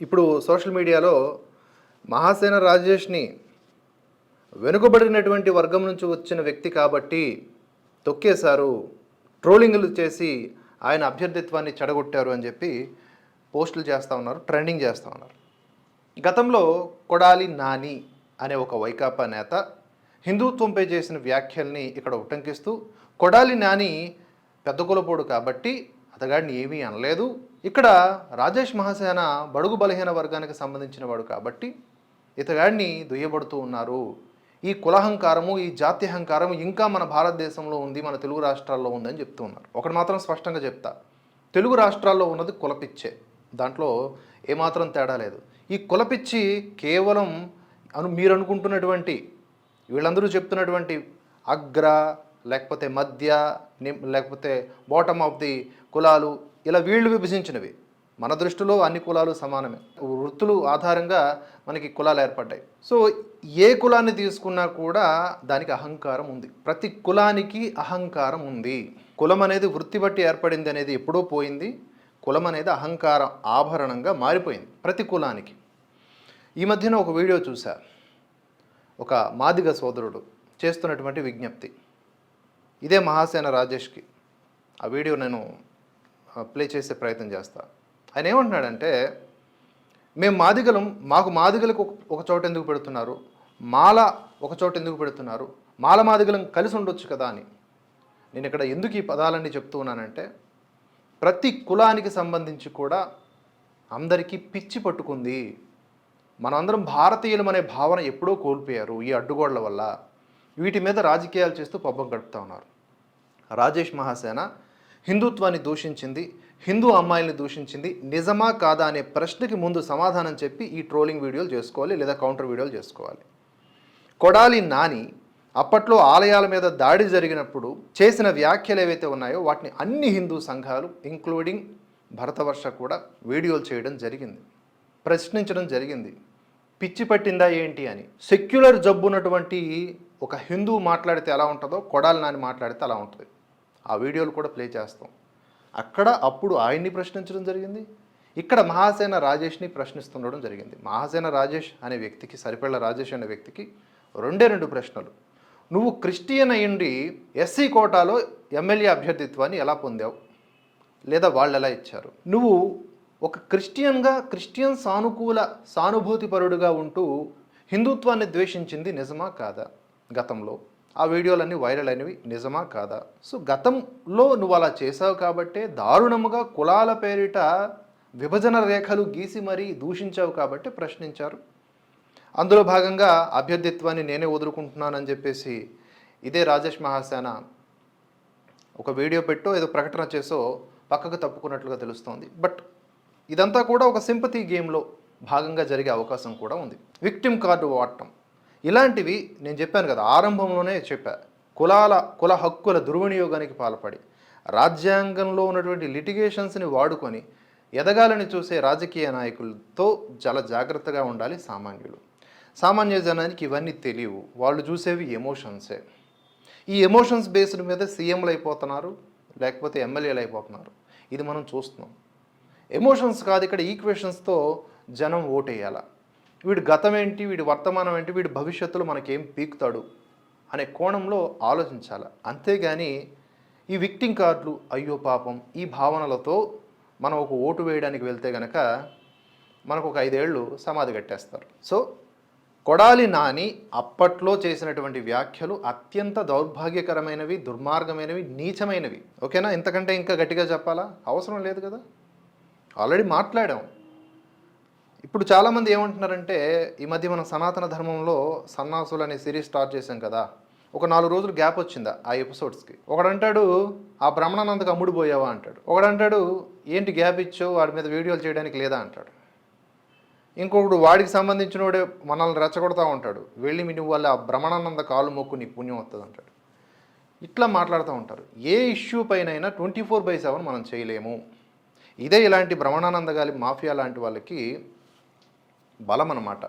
ఇప్పుడు సోషల్ మీడియాలో మహాసేన రాజేష్ని వెనుకబడినటువంటి వర్గం నుంచి వచ్చిన వ్యక్తి కాబట్టి తొక్కేశారు ట్రోలింగ్లు చేసి ఆయన అభ్యర్థిత్వాన్ని చెడగొట్టారు అని చెప్పి పోస్టులు చేస్తూ ఉన్నారు ట్రెండింగ్ చేస్తూ ఉన్నారు. గతంలో కొడాలి నాని అనే ఒక వైకాపా నేత హిందుత్వంపై చేసిన వ్యాఖ్యల్ని ఇక్కడ ఉటంకిస్తూ కొడాలి నాని పెద్ద కులపోడు కాబట్టి అతగాడిని ఏమీ అనలేదు ఇక్కడ రాజేష్ మహాసేన బడుగు బలహీన వర్గానికి సంబంధించిన వాడు కాబట్టి ఇతగాడిని దుయ్యబడుతూ ఉన్నారు. ఈ కులహంకారము ఈ జాత్యహంకారం ఇంకా మన భారతదేశంలో ఉంది మన తెలుగు రాష్ట్రాల్లో ఉందని చెప్తూ ఉన్నారు. ఒకటి మాత్రం స్పష్టంగా చెప్తా. తెలుగు రాష్ట్రాల్లో ఉన్నది కులపిచ్చే. దాంట్లో ఏమాత్రం తేడా లేదు. ఈ కులపిచ్చి కేవలం అను మీరు అనుకుంటున్నటువంటి వీళ్ళందరూ చెప్తున్నటువంటి అగ్ర లేకపోతే మధ్య లేకపోతే బాటమ్ ఆఫ్ ది కులాలు ఇలా వీళ్ళు విభజించినవి. మన దృష్టిలో అన్ని కులాలు సమానమే. వృత్తులు ఆధారంగా మనకి కులాలు ఏర్పడ్డాయి. సో ఏ కులాన్ని తీసుకున్నా కూడా దానికి అహంకారం ఉంది. ప్రతి కులానికి అహంకారం ఉంది. కులం అనేది వృత్తి బట్టి ఏర్పడింది అనేది ఎప్పుడో పోయింది. కులం అనేది అహంకారం ఆభరణంగా మారిపోయింది ప్రతి కులానికి. ఈ మధ్యన ఒక వీడియో చూసా. ఒక మాదిగ సోదరుడు చేస్తున్నటువంటి విజ్ఞప్తి. ఇదే మహాసేన రాజేష్కి. ఆ వీడియో నేను ప్లే చేసే ప్రయత్నం చేస్తా. ఆయన ఏమంటున్నాడంటే మేము మాదిగలం మాకు మాదిగలకు ఒక- ఒక చోట ఎందుకు పెడుతున్నారు? మాల ఒక చోట ఎందుకు పెడుతున్నారు? మాల మాదిగలం కలిసి ఉండొచ్చు కదా అని. నేను ఇక్కడ ఎందుకు ఈ పదాలన్నీ చెప్తూ ఉన్నానంటే ప్రతి కులానికి సంబంధించి కూడా అందరికీ పిచ్చి పట్టుకుంది. మనందరం భారతీయులం అనే భావన ఎప్పుడో కోల్పోయారు ఈ అడ్డుగోడల వల్ల. వీటి మీద రాజకీయాలు చేస్తూ పబ్బం గడుపుతూ ఉన్నారు. రాజేష్ మహాసేన హిందుత్వాన్ని దూషించింది హిందూ అమ్మాయిల్ని దూషించింది నిజమా కాదా అనే ప్రశ్నకి ముందు సమాధానం చెప్పి ఈ ట్రోలింగ్ వీడియోలు చేసుకోవాలి లేదా కౌంటర్ వీడియోలు చేసుకోవాలి. కొడాలి నాని అప్పట్లో ఆలయాల మీద దాడి జరిగినప్పుడు చేసిన వ్యాఖ్యలు ఏవైతే ఉన్నాయో వాటిని అన్ని హిందూ సంఘాలు ఇంక్లూడింగ్ భరతవర్ష కూడా వీడియోలు చేయడం జరిగింది ప్రశ్నించడం జరిగింది. పిచ్చి పట్టిందా ఏంటి అని. సెక్యులర్ జబ్బు ఉన్నటువంటి ఒక హిందూ మాట్లాడితే ఎలా ఉంటుందో కొడాలి నాని మాట్లాడితే అలా ఉంటుంది. ఆ వీడియోలు కూడా ప్లే చేస్తాం. అక్కడ అప్పుడు ఆయన్ని ప్రశ్నించడం జరిగింది. ఇక్కడ మహాసేన రాజేష్ని ప్రశ్నిస్తుండడం జరిగింది. మహాసేన రాజేష్ అనే వ్యక్తికి సరిపెళ్ళ రాజేష్ అనే వ్యక్తికి రెండే రెండు ప్రశ్నలు. నువ్వు క్రిస్టియన్ అయ్యుండి ఎస్సీ కోటాలో ఎమ్మెల్యే అభ్యర్థిత్వాన్ని ఎలా పొందావు? లేదా వాళ్ళు ఎలా ఇచ్చారు? నువ్వు ఒక క్రిస్టియన్గా క్రిస్టియన్ సానుకూల సానుభూతిపరుడుగా ఉంటూ హిందుత్వాన్ని ద్వేషించింది నిజమా కాదా గతంలో? ఆ వీడియోలన్నీ వైరల్ అయినవి నిజమా కాదా? సో గతంలో నువ్వు అలా చేసావు కాబట్టే దారుణముగా కులాల పేరిట విభజన రేఖలు గీసి మరీ దూషించావు కాబట్టి ప్రశ్నించారు. అందులో భాగంగా అభ్యర్థిత్వాన్ని నేనే వదులుకుంటున్నానని చెప్పేసి ఇదే రాజేష్ మహాసేన ఒక వీడియో పెట్టో ఏదో ప్రకటన చేసో పక్కకు తప్పుకున్నట్లుగా తెలుస్తోంది. బట్ ఇదంతా కూడా ఒక సింపతి గేమ్లో భాగంగా జరిగే అవకాశం కూడా ఉంది. విక్టిమ్ కార్డు వాడటం. ఇలాంటివి నేను చెప్పాను కదా ఆరంభంలోనే చెప్పా. కులాల కుల హక్కుల దుర్వినియోగానికి పాల్పడి రాజ్యాంగంలో ఉన్నటువంటి లిటిగేషన్స్ని వాడుకొని ఎదగాలని చూసే రాజకీయ నాయకులతో చాలా జాగ్రత్తగా ఉండాలి సామాన్యులు. సామాన్య జనానికి ఇవన్నీ తెలియవు వాళ్ళు చూసేవి ఎమోషన్సే. ఈ ఎమోషన్స్ బేస్డ్ మీద సీఎంలు అయిపోతున్నారు లేకపోతే ఎమ్మెల్యేలు అయిపోతున్నారు. ఇది మనం చూస్తున్నాం. ఎమోషన్స్ కాదు ఇక్కడ ఈక్వేషన్స్తో జనం ఓటేయాలా. వీడి గతం ఏంటి వీడి వర్తమానం ఏంటి వీడి భవిష్యత్తులో మనకేం పీకుతాడు అనే కోణంలో ఆలోచించాలి. అంతేగాని ఈ విక్టింగ్ కార్డులు అయ్యో పాపం ఈ భావనలతో మనం ఒక ఓటు వేయడానికి వెళ్తే గనక మనకు ఒక ఐదేళ్ళు సమాధి కట్టేస్తారు. సో కొడాలి నాని అప్పట్లో చేసినటువంటి వ్యాఖ్యలు అత్యంత దౌర్భాగ్యకరమైనవి దుర్మార్గమైనవి నీచమైనవి. ఓకేనా? ఇంతకంటే ఇంకా గట్టిగా చెప్పాలా? అవసరం లేదు కదా? ఆల్రెడీ మాట్లాడాం. ఇప్పుడు చాలామంది ఏమంటున్నారంటే ఈ మధ్య మనం సనాతన ధర్మంలో సన్నాసులు అనే సిరీస్ స్టార్ట్ చేశాం కదా. ఒక నాలుగు రోజులు గ్యాప్ వచ్చిందా ఆ ఎపిసోడ్స్కి ఒకడంటాడు ఆ బ్రహ్మానందకు అమ్ముడు పోయావా? అంటాడు. ఒకడంటాడు ఏంటి గ్యాప్ ఇచ్చావు? వాడి మీద వీడియోలు చేయడానికి లేదా? అంటాడు. ఇంకొకడు వాడికి సంబంధించిన వాడే మనల్ని రెచ్చగొడతా ఉంటాడు. వెళ్ళి మీ నువ్వు వాళ్ళ బ్రహ్మానంద కాలు మొక్కు నీకు పుణ్యం వస్తుంది అంటాడు. ఇట్లా మాట్లాడుతూ ఉంటారు. ఏ ఇష్యూ పైనైనా ట్వంటీ ఫోర్ బై సెవెన్ మనం చేయలేము. ఇదే ఇలాంటి బ్రహ్మానంద గాలి మాఫియా లాంటి వాళ్ళకి బలం అనమాట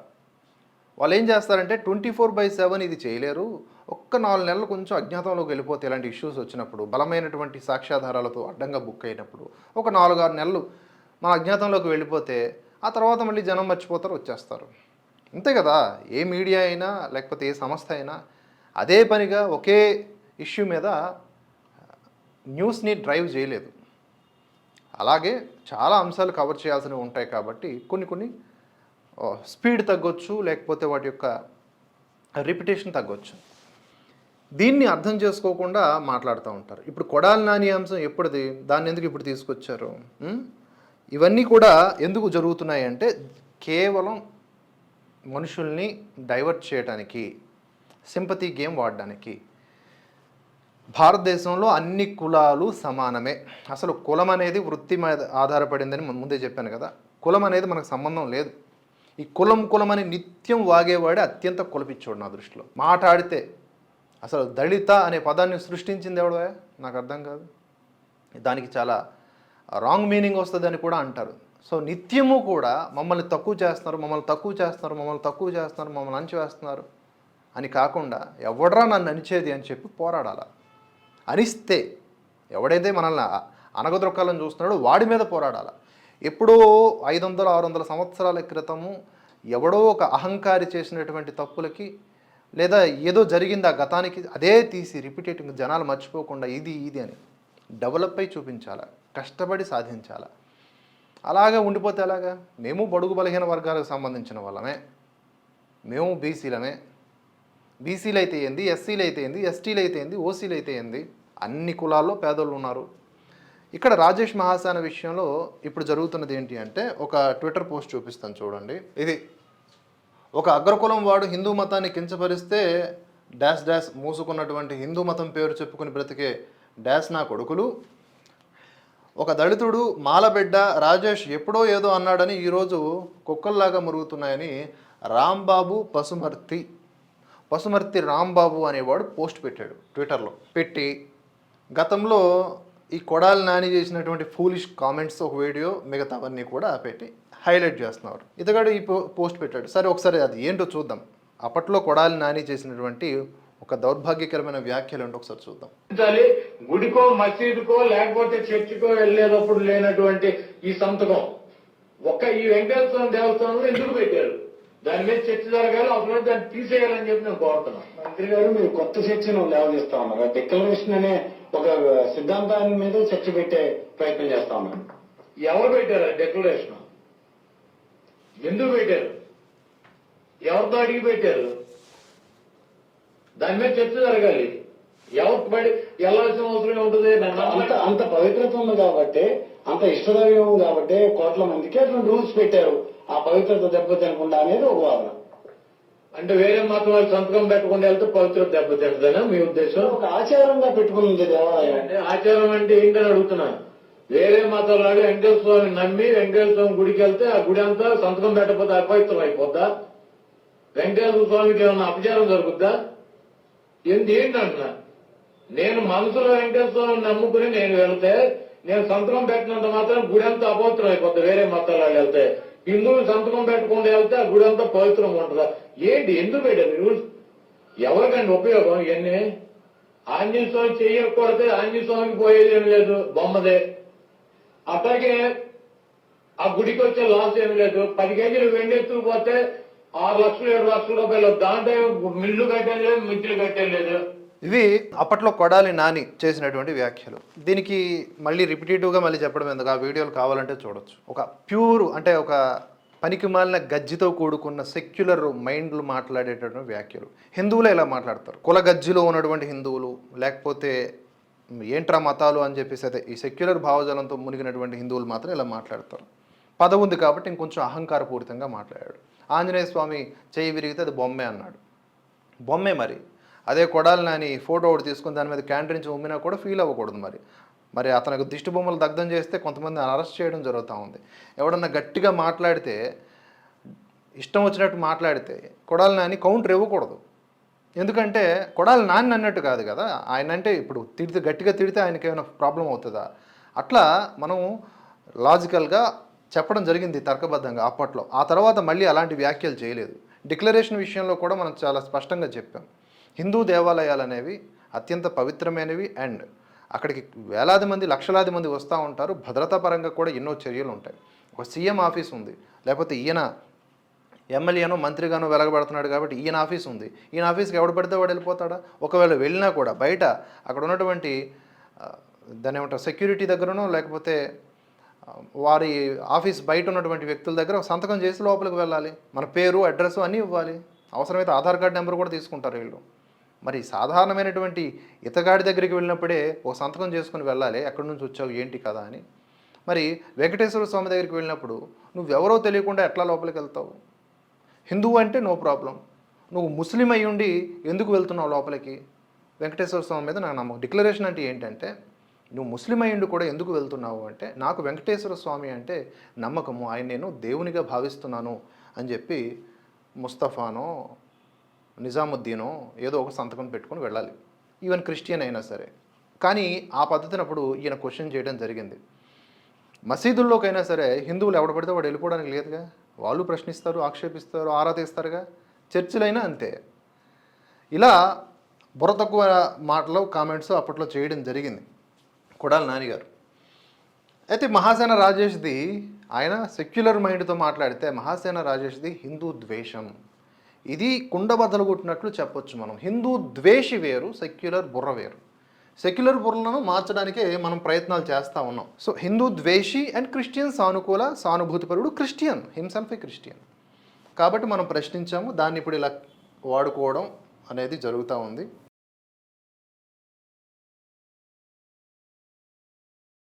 వాళ్ళు ఏం చేస్తారంటే ట్వంటీ ఫోర్ బై సెవెన్ ఇది చేయలేరు. ఒక్క నాలుగు నెలలు కొంచెం అజ్ఞాతంలోకి వెళ్ళిపోతే ఇలాంటి ఇష్యూస్ వచ్చినప్పుడు బలమైనటువంటి సాక్ష్యాధారాలతో అడ్డంగా బుక్ అయినప్పుడు ఒక నాలుగు ఆరు నెలలు మన అజ్ఞాతంలోకి వెళ్ళిపోతే ఆ తర్వాత మళ్ళీ జనం మర్చిపోతారు వచ్చేస్తారు. అంతే కదా? ఏ మీడియా అయినా లేకపోతే ఏ సంస్థ అయినా అదే పనిగా ఒకే ఇష్యూ మీద న్యూస్ని డ్రైవ్ చేయలేదు. అలాగే చాలా అంశాలు కవర్ చేయాల్సినవి ఉంటాయి కాబట్టి కొన్ని కొన్ని స్పీడ్ తగ్గొచ్చు లేకపోతే వాటి యొక్క రిపిటేషన్ తగ్గొచ్చు. దీన్ని అర్థం చేసుకోకుండా మాట్లాడుతూ ఉంటారు. ఇప్పుడు కొడాలి నాని అంశం ఎప్పుడుది? దాన్ని ఎందుకు ఇప్పుడు తీసుకొచ్చారు? ఇవన్నీ కూడా ఎందుకు జరుగుతున్నాయి అంటే కేవలం మనుషుల్ని డైవర్ట్ చేయడానికి సింపతి గేమ్ వాడడానికి. భారతదేశంలో అన్ని కులాలు సమానమే. అసలు కులం అనేది వృత్తి మీద ఆధారపడిందని ముందే చెప్పాను కదా. కులం అనేది మనకు సంబంధం లేదు. ఈ కులం కులం అని నిత్యం వాగేవాడే అత్యంత కులపిచ్చోడు నా దృష్టిలో. మాట్లాడితే అసలు దళిత అనే పదాన్ని సృష్టించింది ఎవడో నాకు అర్థం కాదు. దానికి చాలా రాంగ్ మీనింగ్ వస్తుందని కూడా అంటారు. సో నిత్యము కూడా మమ్మల్ని తక్కువ చేస్తున్నారు మమ్మల్ని తక్కువ చేస్తున్నారు మమ్మల్ని తక్కువ చేస్తున్నారు మమ్మల్ని అణచివేస్తున్నారు అని కాకుండా ఎవడరా నన్ను అనిచేది అని చెప్పి పోరాడాల? అనిస్తే ఎవడైతే మనల్ని అనగదొక్కాలని చూస్తున్నాడో వాడి మీద పోరాడాలా? ఎప్పుడో ఐదు వందల ఆరు వందల సంవత్సరాల క్రితము ఎవడో ఒక అహంకారి చేసినటువంటి తప్పులకి లేదా ఏదో జరిగింది ఆ గతానికి అదే తీసి రిపీటేటింగ్ జనాలు మర్చిపోకుండా ఇది ఇది అని డెవలప్ అయి చూపించాల కష్టపడి సాధించాల? అలాగే ఉండిపోతే ఎలాగా? మేము బడుగు బలహీన వర్గాలకు సంబంధించిన వాళ్ళమే. మేము బీసీలమే. బీసీలు అయితే ఏంది? ఎస్సీలు అయితే ఏంది? ఎస్టీలు అయితే ఏంది? ఓసీలు అయితే ఏంది? అన్ని కులాల్లో పేదోళ్ళు ఉన్నారు. ఇక్కడ రాజేష్ మహాసాన విషయంలో ఇప్పుడు జరుగుతున్నది ఏంటి అంటే ఒక ట్విట్టర్ పోస్ట్ చూపిస్తాను చూడండి. ఇది ఒక అగ్రకులం వాడు హిందూ మతాన్ని కించపరిస్తే డాష్ డాష్ మూసుకున్నటువంటి హిందూ మతం పేరు చెప్పుకుని బ్రతికే డాష్ నా కొడుకులు. ఒక దళితుడు మాలబిడ్డ రాజేష్ ఎప్పుడో ఏదో అన్నాడని ఈరోజు కుక్కల్లాగా మురుగుతున్నాయని రాంబాబు పసుమర్తి పసుమర్తి రాంబాబు అనేవాడు పోస్ట్ పెట్టాడు ట్విట్టర్లో. పెట్టి గతంలో ఈ కొడాలి నాని చేసినటువంటి ఫూలిష్ కామెంట్స్ ఒక వీడియో మిగతావన్నీ కూడా పెట్టి హైలైట్ చేస్తున్నారు. ఇతగాడు ఈ పో- పోస్ట్ పెట్టాడు. సరే ఒకసారి అది ఏంటో చూద్దాం. అప్పట్లో కొడాలి నాని చేసినటువంటి ఒక దౌర్భాగ్యకరమైన వ్యాఖ్యలు ఏంటో ఒకసారి చూద్దాం. గుడికో మసీదుకో లేకపోతే చర్చికో వెళ్ళేటప్పుడు లేనటువంటి ఈ సంతకం ఒక్క ఈ వెంకటేశ్వర స్వామి దేవస్థానంలో ఎందుకు పెట్టారు? దాని మీద చర్చ జరగాలి అప్పుడు దాన్ని తీసేయాలని చెప్పి నేను కోరుతున్నాను. మంత్రి గారు మీరు కొత్త చర్చను లేవదీస్తా ఉన్నారు. డిక్లరేషన్ అనే ఒక సిద్ధాంతాన్ని మీద చర్చ పెట్టే ప్రయత్నం చేస్తా ఉన్నారు ఎవరు పెట్టారు డెక్లరేషన్ ఎందుకు పెట్టారు? ఎవరితో అడిగి పెట్టారు? దాని మీద చర్చ జరగాలి. ఎవరికి పడి వెళ్ళాల్సిన అవసరం ఉంటుంది? అంత. అంత పవిత్రత ఉంది కాబట్టి అంత ఇష్టదైవం కాబట్టి కోట్ల మందికి అటువంటి రూల్స్ పెట్టారు. ఆ పవిత్రత దెబ్బతినకుండా అనేది ఒక వాదన. అంటే వేరే మతం వాళ్ళు సంతకం పెట్టకుండా వెళ్తే పవిత్ర దెబ్బతింటదనా మీ ఉద్దేశం? ఒక ఆచారంగా పెట్టుకున్నది దేవాలయం. అంటే ఆచారం అంటే ఏంటని అడుగుతున్నా. వేరే మతాలు వాడు వెంకటేశ్వర స్వామిని నమ్మి వెంకటేశ్వర స్వామి గుడికి వెళ్తే ఆ గుడి అంతా సంతకం పెట్టకపోతే అపవిత్రం అయిపోద్దా? వెంకటేశ్వర స్వామికి ఏమన్నా అపచారం జరుగుద్దా? ఏంటి ఏంటంటున్నా నేను మనసులో వెంకటేశ్వర స్వామిని నమ్ముకుని నేను వెళ్తే నేను సంతకం పెట్టినంత మాత్రం గుడి అంతా అపవిత్రం అయిపోద్ది వేరే మతాల వాళ్ళు వెళ్తే. హిందువులు సంతకం పెట్టకుండా వెళ్తే ఆ గుడి అంతా పవిత్రం ఉంటుందా? ఏంటి ఎందుకు పెట్టారు రూల్స్ ఎవరికండి ఉపయోగం? ఇవన్నీ? ఆంజనేయ స్వామి చెయ్యకూడదు ఆంజనేయ స్వామికి పోయేది ఏం లేదు? బొమ్మదే. అట్లాగే ఆ గుడికి వచ్చే లాస్ ఏం లేదు? పది కేజీలు వెండి ఎత్తుకుపోతే ఆరు లక్షలు ఏడు లక్షల రూపాయలు. దాంట్లో మిల్లు కట్టేది లేదు మిర్చిలు కట్టేది లేదు. ఇవి అప్పట్లో కొడాలి నాని చేసినటువంటి వ్యాఖ్యలు. దీనికి మళ్ళీ రిపిటేటివ్గా మళ్ళీ చెప్పడం ఎందుకు? ఆ వీడియోలు కావాలంటే చూడొచ్చు. ఒక ప్యూర్ అంటే ఒక పనికి మాలిన గజ్జితో కూడుకున్న సెక్యులర్ మైండ్లు మాట్లాడేటటువంటి వ్యాఖ్యలు. హిందువులే ఇలా మాట్లాడతారు. కుల గజ్జిలో ఉన్నటువంటి హిందువులు లేకపోతే ఏంట్రా మతాలు అని చెప్పేసి అయితే ఈ సెక్యులర్ భావజాలంతో మునిగినటువంటి హిందువులు మాత్రం ఇలా మాట్లాడతారు. పదవి ఉంది కాబట్టి ఇంకొంచెం అహంకారపూరితంగా మాట్లాడాడు. ఆంజనేయ స్వామి చేయి విరిగితే అది బొమ్మే అన్నాడు. బొమ్మే మరి. అదే కొడాలి నాని ఫోటో ఒకటి తీసుకుని దాని మీద క్యాంటీన్స్ ఉమ్మినా కూడా ఫీల్ అవ్వకూడదు మరి. మరి అతనికి దిష్టి బొమ్మలు దగ్ధం చేస్తే కొంతమంది అరెస్ట్ చేయడం జరుగుతూ ఉంది. ఎవడన్నా గట్టిగా మాట్లాడితే ఇష్టం వచ్చినట్టు మాట్లాడితే కొడాలి నాని కౌంటర్ ఇవ్వకూడదు. ఎందుకంటే కొడాలి నాన్న అన్నట్టు కాదు కదా ఆయన అంటే ఇప్పుడు తిడితే గట్టిగా తిడితే ఆయనకి ఏమైనా ప్రాబ్లం అవుతుందా? అట్లా మనం లాజికల్గా చెప్పడం జరిగింది తర్కబద్ధంగా అప్పట్లో. ఆ తర్వాత మళ్ళీ అలాంటి వ్యాఖ్యలు చేయలేదు. డిక్లరేషన్ విషయంలో కూడా మనం చాలా స్పష్టంగా చెప్పాం. హిందూ దేవాలయాలు అనేవి అత్యంత పవిత్రమైనవి అండ్ అక్కడికి వేలాది మంది లక్షలాది మంది వస్తూ ఉంటారు. భద్రతా పరంగా కూడా ఎన్నో చర్యలు ఉంటాయి. ఒక సీఎం ఆఫీస్ ఉంది. లేకపోతే ఈయన ఎమ్మెల్యేనో మంత్రిగానో వెలగబడుతున్నాడు కాబట్టి ఈయన ఆఫీస్ ఉంది. ఈయన ఆఫీస్కి ఎవడు పడితే వాడు వెళ్ళిపోతాడా? ఒకవేళ వెళ్ళినా కూడా బయట అక్కడ ఉన్నటువంటి దాని ఏమంటారు సెక్యూరిటీ దగ్గరనో లేకపోతే వారి ఆఫీస్ బయట ఉన్నటువంటి వ్యక్తుల దగ్గర సంతకం చేసి లోపలికి వెళ్ళాలి. మన పేరు అడ్రస్ అన్నీ ఇవ్వాలి. అవసరమైతే ఆధార్ కార్డు నెంబర్ కూడా తీసుకుంటారు వీళ్ళు. మరి సాధారణమైనటువంటి ఇతగాడి దగ్గరికి వెళ్ళినప్పుడే ఒక సంతకం చేసుకుని వెళ్ళాలి. ఎక్కడి నుంచి వచ్చావు? ఏంటి కదా అని. మరి వెంకటేశ్వర స్వామి దగ్గరికి వెళ్ళినప్పుడు నువ్వెవరో తెలియకుండా ఎట్లా లోపలికి వెళ్తావు? హిందువు అంటే నో ప్రాబ్లం. నువ్వు ముస్లిం అయి ఉండి ఎందుకు వెళ్తున్నావు లోపలికి? వెంకటేశ్వర స్వామి మీద నాకు నమ్మకం. డిక్లరేషన్ అంటే ఏంటంటే నువ్వు ముస్లిం అయ్యుండి కూడా ఎందుకు వెళ్తున్నావు అంటే నాకు వెంకటేశ్వర స్వామి అంటే నమ్మకము. ఆయన నేను దేవునిగా భావిస్తున్నాను అని చెప్పి ముస్తఫానో నిజాముద్దీనో ఏదో ఒక సంతకం పెట్టుకొని వెళ్ళాలి. ఈవెన్ క్రిస్టియన్ అయినా సరే. కానీ ఆ పద్ధతినప్పుడు ఈయన క్వశ్చన్ చేయడం జరిగింది. మసీదుల్లోకైనా సరే హిందువులు ఎవడ పడితే వాడు వెళ్ళిపోవడానికి లేదుగా. వాళ్ళు ప్రశ్నిస్తారు ఆక్షేపిస్తారు ఆరా తీస్తారుగా చర్చిలైనా అంతే. ఇలా బుర్ర తక్కువ మాటలు కామెంట్స్ అప్పట్లో చేయడం జరిగింది కొడాల నానిగారు. అయితే మహాసేన రాజేష్ది ఆయన సెక్యులర్ మైండ్తో మాట్లాడితే మహాసేన రాజేష్ది హిందూ ద్వేషం. ఇది కుండ బద్దలు కొట్టినట్లు చెప్పొచ్చు మనం. హిందూ ద్వేషి వేరు సెక్యులర్ బుర్ర వేరు. సెక్యులర్ బుర్రలను మార్చడానికే మనం ప్రయత్నాలు చేస్తూ ఉన్నాం. సో హిందూ ద్వేషి అండ్ క్రిస్టియన్ సానుకూల సానుభూతిపరుడు క్రిస్టియన్ హిమ్సెల్ఫ్ క్రిస్టియన్. కాబట్టి మనం ప్రశ్నించాము దాన్ని ఇప్పుడు ఇలా వాడుకోవడం అనేది జరుగుతూ ఉంది.